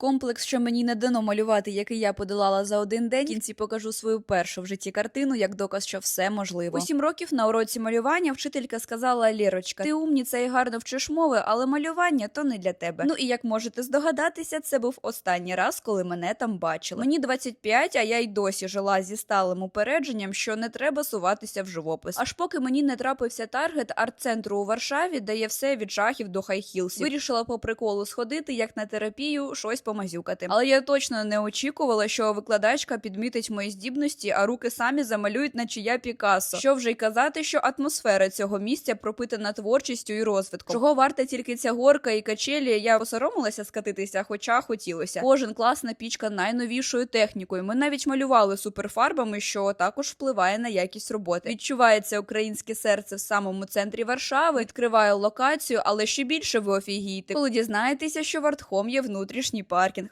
Комплекс, що мені не дано малювати, який я подолала за один день. В кінці покажу свою першу в житті картину, як доказ, що все можливо. У сім років на уроці малювання вчителька сказала Лєрочка, ти умніця і гарно вчиш мови, але малювання то не для тебе. Ну і як можете здогадатися, це був останній раз, коли мене там бачили. Мені 25, а я й досі жила зі сталим упередженням, що не треба суватися в живопис. Аж поки мені не трапився таргет арт-центру у Варшаві, де є все від жахів до хайхілсів. Вирішила по приколу сходити, як на терапію, щось помазюкати. Але я точно не очікувала, що викладачка підмітить мої здібності, а руки самі замалюють, наче я Пікассо. Що вже й казати, що атмосфера цього місця пропитана творчістю і розвитком. Чого варта тільки ця горка і качелі? Я посоромилася скатитися, хоча хотілося. Кожен класна пічка найновішою технікою. Ми навіть малювали суперфарбами, що також впливає на якість роботи. Відчувається українське серце в самому центрі Варшави. Відкриваю локацію, але ще більше ви офігієте, коли дізнаєтеся, що в Артхом є внутрішній паркінг.